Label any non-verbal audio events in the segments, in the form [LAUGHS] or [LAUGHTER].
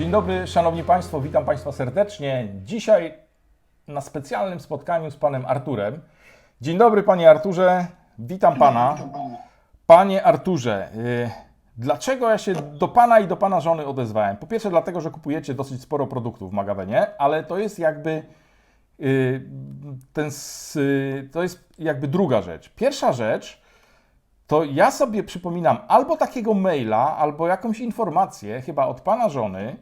Dzień dobry, Szanowni Państwo, witam Państwa serdecznie. Dzisiaj na specjalnym spotkaniu z Panem Arturem. Dzień dobry, Panie Arturze, witam Pana. Panie Arturze, y, dlaczego ja się do Pana i do Pana żony odezwałem? Po pierwsze, dlatego, że kupujecie dosyć sporo produktów w magazynie, ale to jest jakby y, ten, y, to jest jakby druga rzecz. Pierwsza rzecz, to ja sobie przypominam albo takiego maila, albo jakąś informację, chyba od pana żony,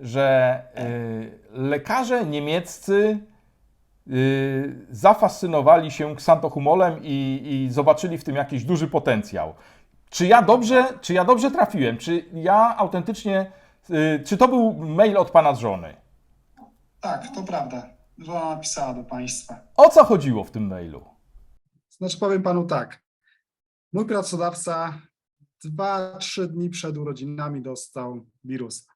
że y, lekarze niemieccy y, zafascynowali się ksantohumolem i, i zobaczyli w tym jakiś duży potencjał. Czy ja dobrze, czy ja dobrze trafiłem? Czy ja autentycznie, y, czy to był mail od pana żony? Tak, to prawda. Żona napisała do państwa. O co chodziło w tym mailu? Znaczy powiem panu tak. Mój pracodawca dwa, trzy dni przed urodzinami dostał wirusa.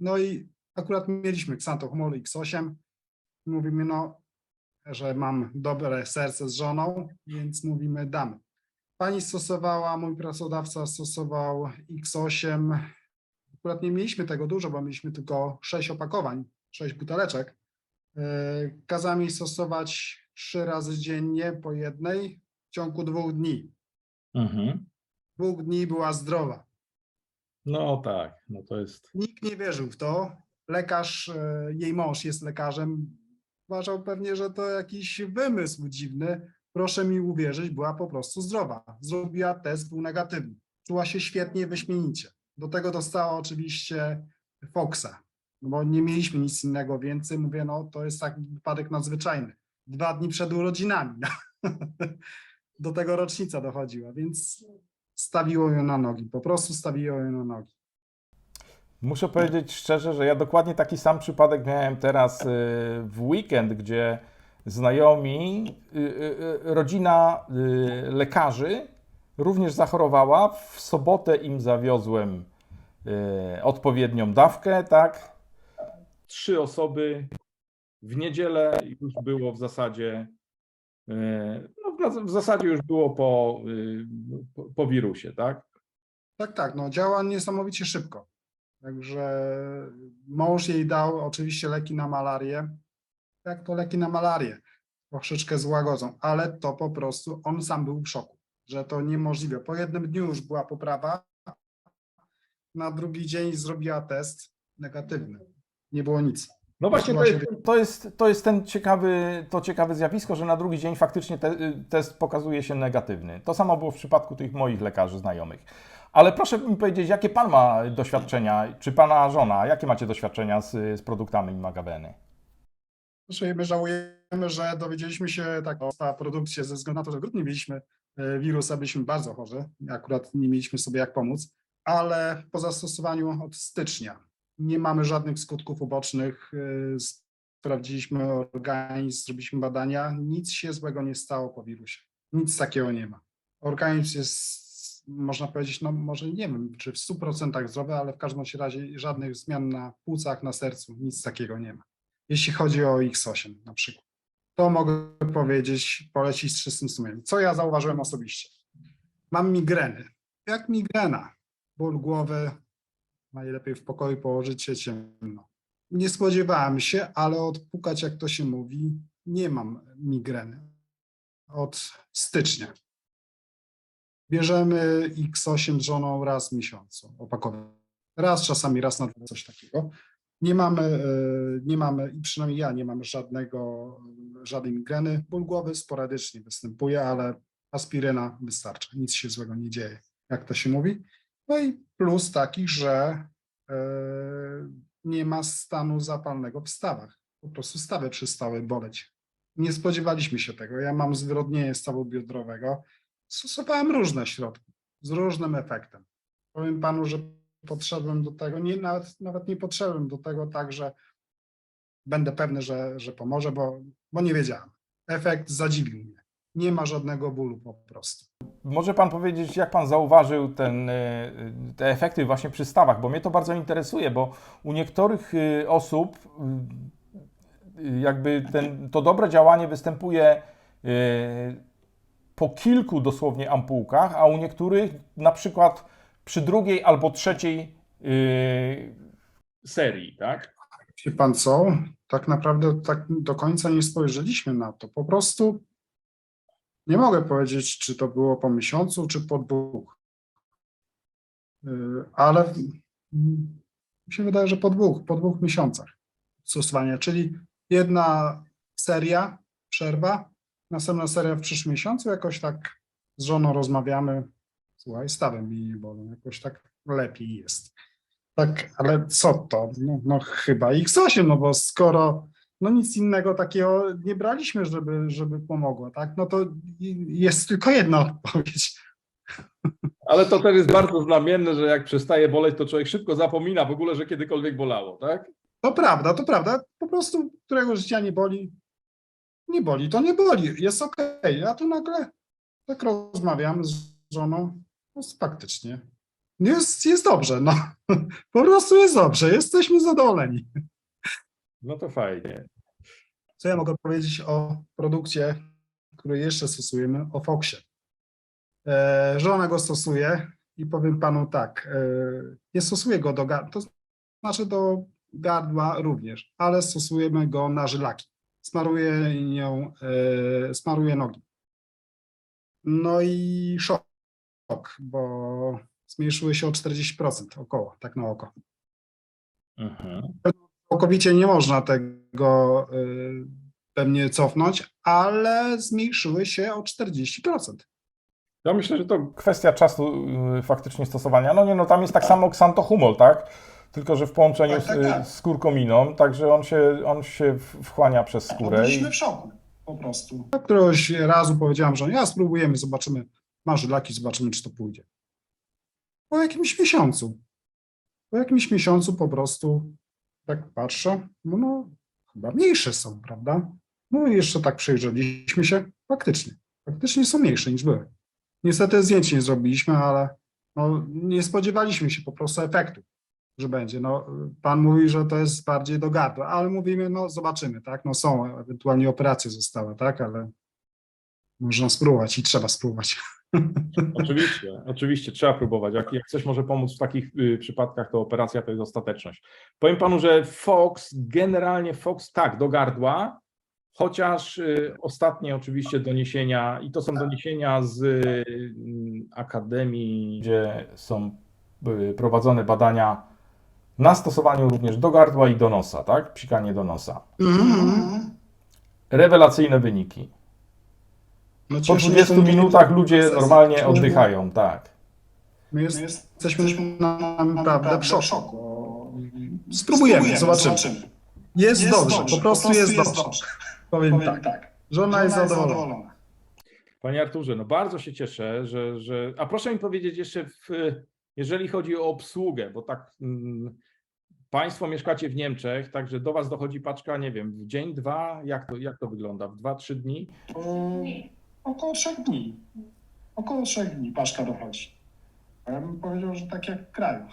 No i akurat mieliśmy Xantochmol X8. Mówimy, no, że mam dobre serce z żoną, więc mówimy, damy. Pani stosowała, mój pracodawca stosował X8. Akurat nie mieliśmy tego dużo, bo mieliśmy tylko sześć opakowań, sześć buteleczek. Yy, Kazała mi stosować trzy razy dziennie po jednej w ciągu dwóch dni. Mhm. Dwóch dni była zdrowa. No tak, no to jest. Nikt nie wierzył w to. Lekarz, e, jej mąż jest lekarzem, uważał pewnie, że to jakiś wymysł dziwny. Proszę mi uwierzyć, była po prostu zdrowa. Zrobiła test, był negatywny. Czuła się świetnie, wyśmienicie. Do tego dostała oczywiście Foxa, bo nie mieliśmy nic innego więcej. Mówię, no to jest tak wypadek nadzwyczajny. Dwa dni przed urodzinami. [LAUGHS] Do tego rocznica dochodziła, więc stawiło ją na nogi. Po prostu stawiło ją na nogi. Muszę powiedzieć szczerze, że ja dokładnie taki sam przypadek miałem teraz y, w weekend, gdzie znajomi, y, y, rodzina lekarzy również zachorowała. W sobotę im zawiozłem odpowiednią dawkę, tak? Trzy osoby. W niedzielę już było w zasadzie, w- w zasadzie już było po, y, po, po wirusie, tak? Tak, tak, no działa niesamowicie szybko. Także mąż jej dał oczywiście leki na malarię. Jak to leki na malarię? Troszeczkę złagodzą, ale to po prostu on sam był w szoku, że to niemożliwe. Po jednym dniu już była poprawa, na drugi dzień zrobiła test negatywny. Nie było nic. No właśnie, to jest, to jest, to jest ten ciekawy, to ciekawe zjawisko, że na drugi dzień faktycznie te, test pokazuje się negatywny. To samo było w przypadku tych moich lekarzy znajomych. Ale proszę mi powiedzieć, jakie Pan ma doświadczenia, czy Pana żona, jakie macie doświadczenia z, z produktami Magaveny? Proszę, my żałujemy, że dowiedzieliśmy się tak o ta produkcja ze względu na to, że w grudniu mieliśmy e, wirusa, byliśmy bardzo chorzy, akurat nie mieliśmy sobie jak pomóc, ale po zastosowaniu od stycznia nie mamy żadnych skutków ubocznych. e, Sprawdziliśmy organizm, zrobiliśmy badania, nic się złego nie stało po wirusie. Nic takiego nie ma. Organizm jest, można powiedzieć, no może nie wiem, czy w 100% zdrowy, ale w każdym razie żadnych zmian na płucach, na sercu, nic takiego nie ma jeśli chodzi o X8 na przykład. To mogę powiedzieć, polecić z czystym sumieniem. Co ja zauważyłem osobiście? Mam migreny. Jak migrena, ból głowy, najlepiej w pokoju położyć się ciemno. Nie spodziewałem się, ale odpukać, jak to się mówi, nie mam migreny od stycznia. Bierzemy X8 z żoną raz w miesiącu, opakowanie. Raz, czasami raz na coś takiego. Nie mamy, e, nie mamy, i przynajmniej ja nie mam żadnego, żadnej migreny. Ból głowy sporadycznie występuje, ale aspiryna wystarcza. Nic się złego nie dzieje, jak to się mówi. No i plus taki, że e, nie ma stanu zapalnego w stawach. Po prostu stawy przestały boleć. Nie spodziewaliśmy się tego. Ja mam zwyrodnienie stawu biodrowego. Stosowałem różne środki z różnym efektem. Powiem panu, że podszedłem do tego, nie, nawet, nawet nie podszedłem do tego tak, że będę pewny, że, że pomoże, bo, bo nie wiedziałem. Efekt zadziwił mnie. Nie ma żadnego bólu po prostu. Może Pan powiedzieć, jak Pan zauważył ten, y, te efekty właśnie przy stawach, bo mnie to bardzo interesuje, bo u niektórych y, osób y, jakby ten, to dobre działanie występuje y, po kilku dosłownie ampułkach, a u niektórych na przykład przy drugiej albo trzeciej serii, tak? Wie pan co? Tak naprawdę tak do końca nie spojrzeliśmy na to. Po prostu nie mogę powiedzieć, czy to było po miesiącu, czy po dwóch. Yy, Ale mi się wydaje, że po dwóch, po dwóch miesiącach stosowania, czyli jedna seria, przerwa, następna seria w przyszłym miesiącu, jakoś tak z żoną rozmawiamy, słuchaj, stawem mi nie bolą, jakoś tak lepiej jest. Tak, ale co to? No, no chyba X8, no bo skoro no nic innego takiego nie braliśmy, żeby, żeby pomogło, tak? No to jest tylko jedna odpowiedź. Ale to też jest bardzo znamienne, że jak przestaje boleć, to człowiek szybko zapomina w ogóle, że kiedykolwiek bolało, tak? To prawda, to prawda. Po prostu którego życia nie boli, nie boli, to nie boli, jest okej. A tu nagle tak rozmawiamy z żoną, no faktycznie. Jest, jest dobrze, no. [LAUGHS] Po prostu jest dobrze, jesteśmy zadowoleni. No to fajnie. Co ja mogę powiedzieć o produkcie, który jeszcze stosujemy, o Foxie? E, żona go stosuje i powiem panu tak, e, nie stosuję go do gardła, to znaczy do gardła również, ale stosujemy go na żylaki. Smaruję nią, e, smaruję nogi. No i szok, bo zmniejszyły się o 40% około, tak na oko. Mhm. Całkowicie nie można tego y, pewnie cofnąć, ale zmniejszyły się o 40%. Ja myślę, że to kwestia czasu y, faktycznie stosowania. No nie, no tam jest tak samo xantohumol, tak? Tylko, że w połączeniu Tak, tak, z, y, tak. z kurkuminą, także on się, on się wchłania przez skórę. I, Byliśmy w szoku po prostu. Któregoś razu powiedziałam, że ja spróbujemy, zobaczymy, masz laki, zobaczymy, czy to pójdzie. Po jakimś miesiącu. Po jakimś miesiącu po prostu tak patrzę, no, no chyba mniejsze są, prawda? No i jeszcze tak przejrzeliśmy się, faktycznie, faktycznie są mniejsze niż były. Niestety zdjęć nie zrobiliśmy, ale no, nie spodziewaliśmy się po prostu efektu, że będzie. No, pan mówi, że to jest bardziej do gardła, ale mówimy, no zobaczymy, tak? No są, ewentualnie operacje zostały, tak? Ale można spróbować i trzeba spróbować. Oczywiście, oczywiście, trzeba próbować. Jak, jak coś może pomóc w takich y, przypadkach, to operacja to jest ostateczność. Powiem panu, że Fox, generalnie Fox tak, do gardła, chociaż y, ostatnie oczywiście doniesienia, i to są doniesienia z y, Akademii, gdzie są y, prowadzone badania na stosowaniu również do gardła i do nosa, tak? Psikanie do nosa. Rewelacyjne wyniki. No, Po cieszę się, 20 że- minutach ludzie normalnie oddychają, tak. My jest, jesteśmy naprawdę w szoku. Spróbujemy, zobaczymy. Jest, dobrze, po prostu jest, dobrze. [LAUGHS] Powiem, tak. Żona, jest zadowolona. Panie Arturze, no bardzo się cieszę, że, że. A proszę mi powiedzieć jeszcze, w, jeżeli chodzi o obsługę, bo tak mm, Państwo mieszkacie w Niemczech, także do Was dochodzi paczka, nie wiem, w dzień, dwa, jak to, jak to wygląda? W dwa, trzy dni? Około trzech dni. Około trzech dni paczka dochodzi. Ja bym powiedział, że tak jak w kraju.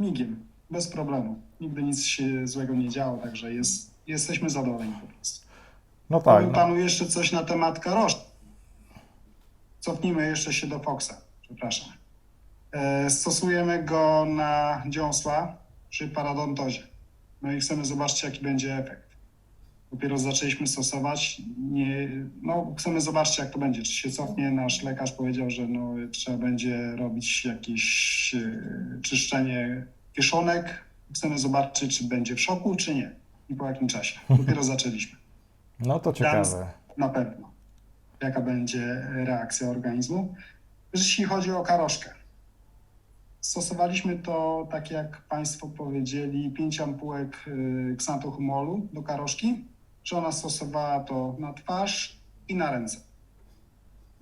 Migiem, bez problemu. Nigdy nic się złego nie działo, także jest, jesteśmy zadowoleni po prostu. No tak. Powiem No. panu jeszcze coś na temat karoszy. Cofnijmy jeszcze się do Foxa, przepraszam. E, Stosujemy go na dziąsła przy parodontozie. No i chcemy zobaczyć, jaki będzie efekt. Dopiero zaczęliśmy stosować. Nie, no, chcemy zobaczyć, jak to będzie. Czy się cofnie. Nasz lekarz powiedział, że no, trzeba będzie robić jakieś e, czyszczenie kieszonek. Chcemy zobaczyć, czy będzie w szoku, czy nie. I po jakim czasie. [LAUGHS] Dopiero zaczęliśmy no to ciekawe. na pewno, jaka będzie reakcja organizmu. Jeśli chodzi o karoszkę, stosowaliśmy to, tak jak Państwo powiedzieli, 5 ampułek y, ksantohumolu do karoszki. Żona stosowała to na twarz i na ręce.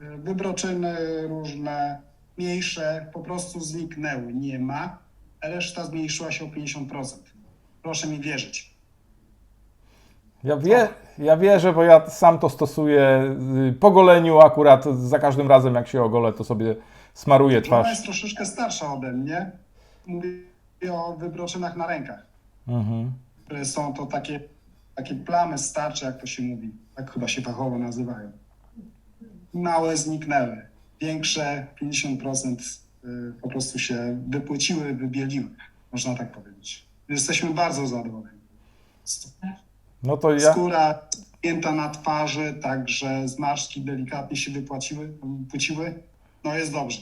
Y, Wybroczyny różne, mniejsze, po prostu zniknęły, nie ma. Reszta zmniejszyła się o 50%. Proszę mi wierzyć. Ja, wie, ja wierzę, bo ja sam to stosuję y, po goleniu akurat za każdym razem jak się ogolę, to sobie smaruję twarz. jest troszeczkę starsza ode mnie. Mówię o wybroczynach na rękach, Mhm. które są to takie, takie plamy starcze, jak to się mówi. Tak chyba się fachowo nazywają. Małe zniknęły. Większe 50% y, po prostu się wypłyciły, wybieliły. Można tak powiedzieć. Jesteśmy bardzo zadowoleni. No to ja. Skóra spięta na twarzy, także zmarszczki delikatnie się wypłaciły, wypłaciły. No jest dobrze.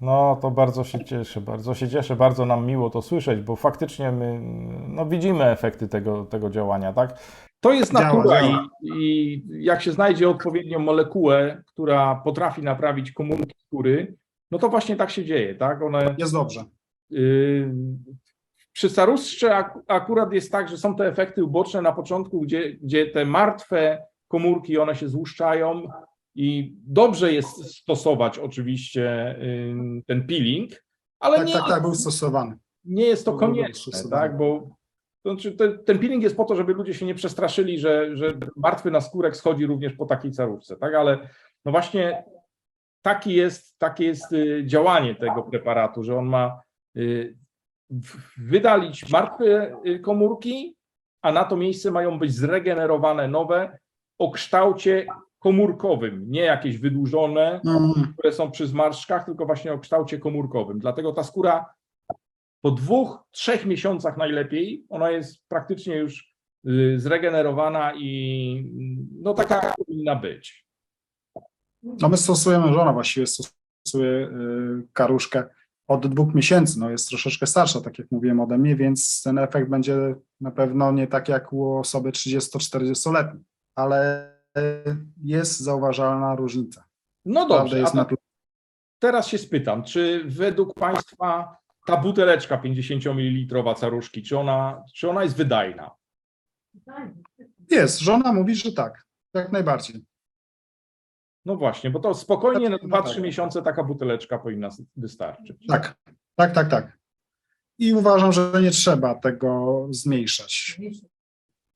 No to bardzo się cieszę, bardzo się cieszę, bardzo nam miło to słyszeć, bo faktycznie my no, widzimy efekty tego, tego działania, tak? To jest natura i, i jak się znajdzie odpowiednią molekułę, która potrafi naprawić komórki skóry, no to właśnie tak się dzieje, tak? One Jest dobrze. Yy, Przy staruszcze ak- akurat jest tak, że są te efekty uboczne na początku, gdzie, gdzie te martwe komórki, one się złuszczają i dobrze jest stosować oczywiście yy, ten peeling, ale Tak, nie, tak, tak, był stosowany. nie jest to konieczne, tak, bo to znaczy ten, ten peeling jest po to, żeby ludzie się nie przestraszyli, że, że martwy naskórek schodzi również po takiej carówce, tak, ale no właśnie taki jest, takie jest y, działanie tego preparatu, że on ma y, wydalić martwe y, komórki, a na to miejsce mają być zregenerowane nowe o kształcie komórkowym, nie jakieś wydłużone, Mm, które są przy zmarszczkach, tylko właśnie o kształcie komórkowym. Dlatego ta skóra po dwóch, trzech miesiącach najlepiej, ona jest praktycznie już y, zregenerowana i y, no taka powinna być. No my stosujemy, żona właściwie stosuje y, karuszkę od dwóch miesięcy, no jest troszeczkę starsza, tak jak mówiłem ode mnie, więc ten efekt będzie na pewno nie tak jak u osoby 30-40-letniej, ale jest zauważalna różnica. No dobrze, jest na teraz się spytam, czy według Państwa ta buteleczka 50 ml caruszki, czy ona, czy ona jest wydajna? Jest, żona mówi, że tak, jak najbardziej. No właśnie, bo to spokojnie na No 2-3 tak. miesiące taka buteleczka powinna wystarczyć. Tak, tak, tak, tak. I uważam, że nie trzeba tego zmniejszać.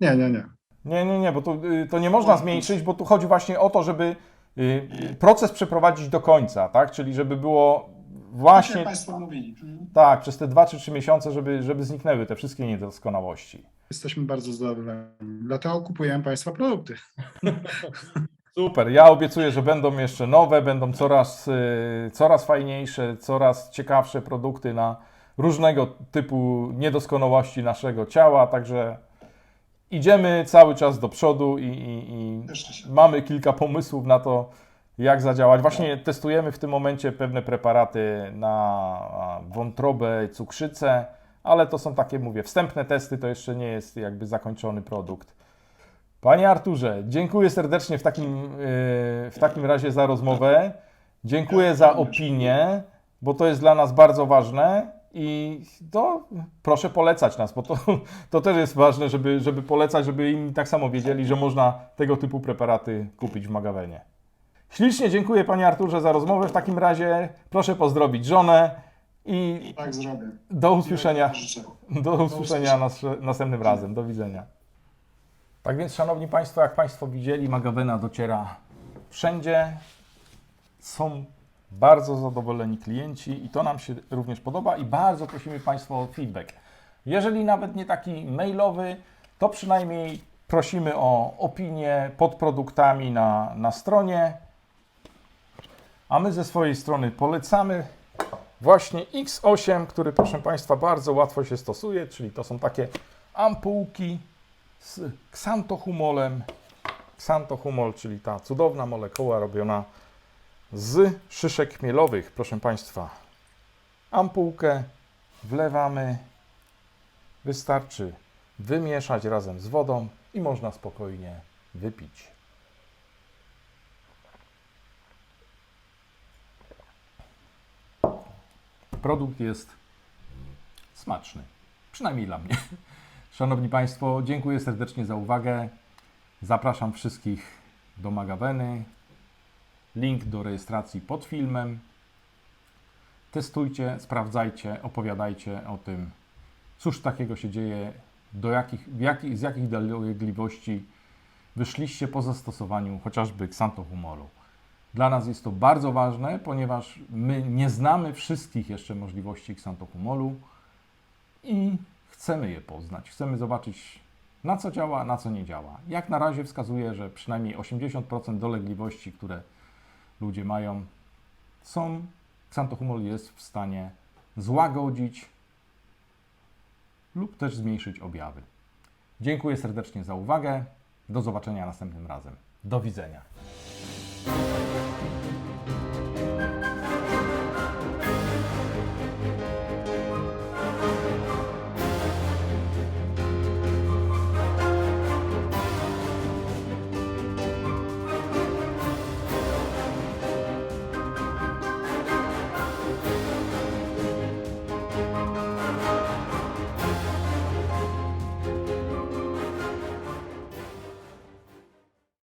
Nie, nie, nie. Nie, nie, nie, bo to, y, to nie można zmniejszyć, bo tu chodzi właśnie o to, żeby y, proces przeprowadzić do końca, tak? Czyli żeby było właśnie Państwo mówili. tak, przez te 2 czy 3 miesiące, żeby, żeby zniknęły te wszystkie niedoskonałości. Jesteśmy bardzo zadowoleni. Dlatego kupujemy Państwa produkty. [LAUGHS] Super, ja obiecuję, że będą jeszcze nowe, będą coraz, y, coraz fajniejsze, coraz ciekawsze produkty na różnego typu niedoskonałości naszego ciała, także idziemy cały czas do przodu i, i, i mamy kilka pomysłów na to, jak zadziałać. Właśnie testujemy w tym momencie pewne preparaty na wątrobę, cukrzycę, ale to są takie, mówię, wstępne testy, to jeszcze nie jest jakby zakończony produkt. Panie Arturze, dziękuję serdecznie w takim, yy, w takim razie za rozmowę. Dziękuję za opinię, bo to jest dla nas bardzo ważne i to proszę polecać nas, bo to, to też jest ważne, żeby, żeby polecać, żeby inni tak samo wiedzieli, że można tego typu preparaty kupić w magazenie. Ślicznie dziękuję Panie Arturze za rozmowę. W takim razie proszę pozdrowić żonę i Tak zrobię. do usłyszenia. Do usłyszenia nas, następnym razem. Do widzenia. Tak więc, Szanowni Państwo, jak Państwo widzieli, Magawena dociera wszędzie. Są bardzo zadowoleni klienci i to nam się również podoba i bardzo prosimy Państwa o feedback. Jeżeli nawet nie taki mailowy, to przynajmniej prosimy o opinię pod produktami na, na stronie. A my ze swojej strony polecamy właśnie X8, który proszę Państwa bardzo łatwo się stosuje, czyli to są takie ampułki z ksantohumolem. Ksantohumol, czyli ta cudowna molekuła robiona z szyszek chmielowych, proszę Państwa. Ampułkę wlewamy, wystarczy wymieszać razem z wodą i można spokojnie wypić. Produkt jest smaczny, przynajmniej dla mnie. [LAUGHS] Szanowni Państwo, dziękuję serdecznie za uwagę. Zapraszam wszystkich do Magaweny. Link do rejestracji pod filmem. Testujcie, sprawdzajcie, opowiadajcie o tym, cóż takiego się dzieje, do jakich, jakich, z jakich dolegliwości wyszliście po zastosowaniu chociażby ksantohumoru. Dla nas jest to bardzo ważne, ponieważ my nie znamy wszystkich jeszcze możliwości ksantohumolu i chcemy je poznać. Chcemy zobaczyć, na co działa, na co nie działa. Jak na razie wskazuje, że przynajmniej 80% dolegliwości, które ludzie mają, są, ksantohumol jest w stanie złagodzić lub też zmniejszyć objawy. Dziękuję serdecznie za uwagę. Do zobaczenia następnym razem. Do widzenia.